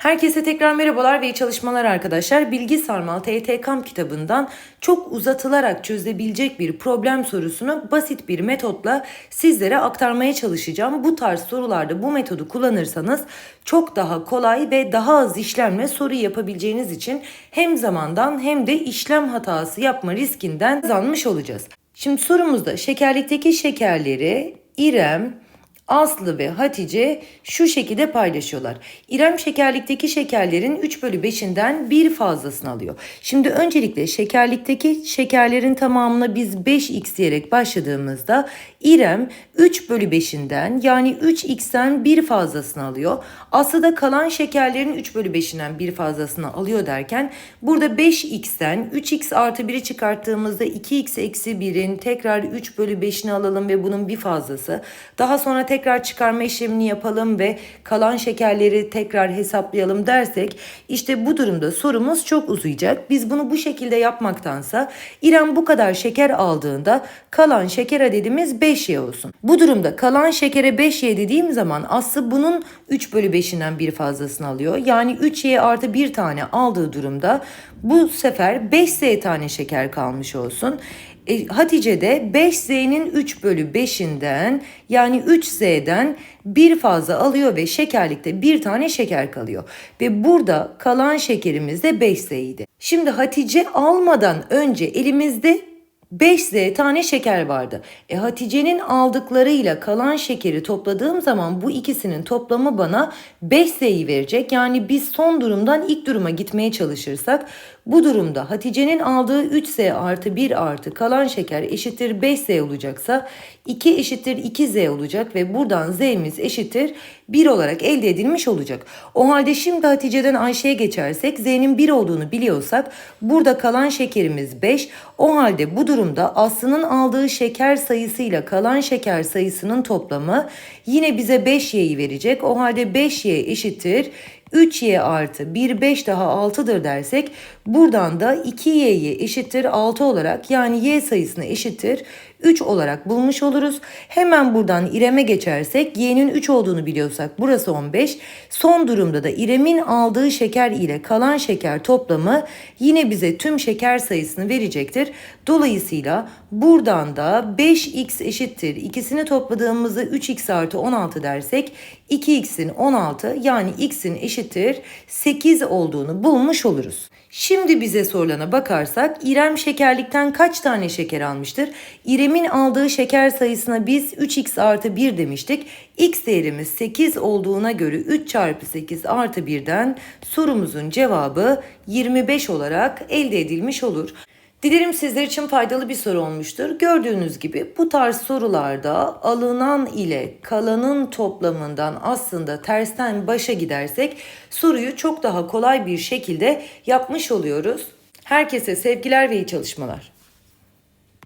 Herkese tekrar merhabalar ve iyi çalışmalar arkadaşlar. Bilgi Sarmal TYT Kamp kitabından çok uzatılarak çözebilecek bir problem sorusunu basit bir metotla sizlere aktarmaya çalışacağım. Bu tarz sorularda bu metodu kullanırsanız çok daha kolay ve daha az işlemle soru yapabileceğiniz için hem zamandan hem de işlem hatası yapma riskinden kazanmış olacağız. Şimdi sorumuzda şekerlikteki şekerleri İrem, Aslı ve Hatice şu şekilde paylaşıyorlar. İrem şekerlikteki şekerlerin 3 bölü 5'inden bir fazlasını alıyor. Şimdi öncelikle şekerlikteki şekerlerin tamamına biz 5x diyerek başladığımızda İrem 3 bölü 5'inden yani 3x'ten bir fazlasını alıyor. Aslı da kalan şekerlerin 3 bölü 5'inden bir fazlasını alıyor derken burada 5x'ten 3x artı 1'i çıkarttığımızda 2x eksi 1'in tekrar 3 bölü 5'ini alalım ve bunun bir fazlası. Daha sonra tekrar çıkarma işlemini yapalım ve kalan şekerleri tekrar hesaplayalım dersek işte bu durumda sorumuz çok uzayacak. Biz bunu bu şekilde yapmaktansa İrem bu kadar şeker aldığında kalan şeker adedimiz 5y olsun. Bu durumda kalan şekere 5y dediğim zaman Aslı bunun 3 bölü 5'inden bir fazlasını alıyor. Yani 3y artı bir tane aldığı durumda bu sefer 5z tane şeker kalmış olsun. E, Hatice de 5z'nin 3 bölü 5'inden yani 3z'den bir fazla alıyor ve şekerlikte bir tane şeker kalıyor. Ve burada kalan şekerimiz de 5z'ydi. Şimdi Hatice almadan önce elimizde 5Z tane şeker vardı. E Hatice'nin aldıklarıyla kalan şekeri topladığım zaman bu ikisinin toplamı bana 5Z'yi verecek. Yani biz son durumdan ilk duruma gitmeye çalışırsak bu durumda Hatice'nin aldığı 3Z artı 1 artı kalan şeker eşittir 5Z olacaksa 2 eşittir 2Z olacak ve buradan Z'miz eşittir 1 olarak elde edilmiş olacak. O halde şimdi Hatice'den Ayşe'ye geçersek Z'nin 1 olduğunu biliyorsak burada kalan şekerimiz 5. O halde bu durumda Aslı'nın aldığı şeker sayısıyla kalan şeker sayısının toplamı yine bize 5y'yi verecek. O halde 5y eşittir 3y artı 1 5 daha 6'dır dersek buradan da 2y'yi eşittir 6 olarak yani y sayısını eşittir 3 olarak bulmuş oluruz. Hemen buradan İrem'e geçersek y'nin 3 olduğunu biliyorsak burası 15. Son durumda da İrem'in aldığı şeker ile kalan şeker toplamı yine bize tüm şeker sayısını verecektir. Dolayısıyla buradan da 5x eşittir. İkisini topladığımızda 3x artı 16 dersek 2x'in 16 yani x'in eşittir 8 olduğunu bulmuş oluruz. Şimdi bize sorulana bakarsak İrem şekerlikten kaç tane şeker almıştır? İrem'in aldığı şeker sayısına biz 3x artı 1 demiştik. X değerimiz 8 olduğuna göre 3 çarpı 8 artı 1'den sorumuzun cevabı 25 olarak elde edilmiş olur. Dilerim sizler için faydalı bir soru olmuştur. Gördüğünüz gibi bu tarz sorularda alınan ile kalanın toplamından aslında tersten başa gidersek soruyu çok daha kolay bir şekilde yapmış oluyoruz. Herkese sevgiler ve iyi çalışmalar.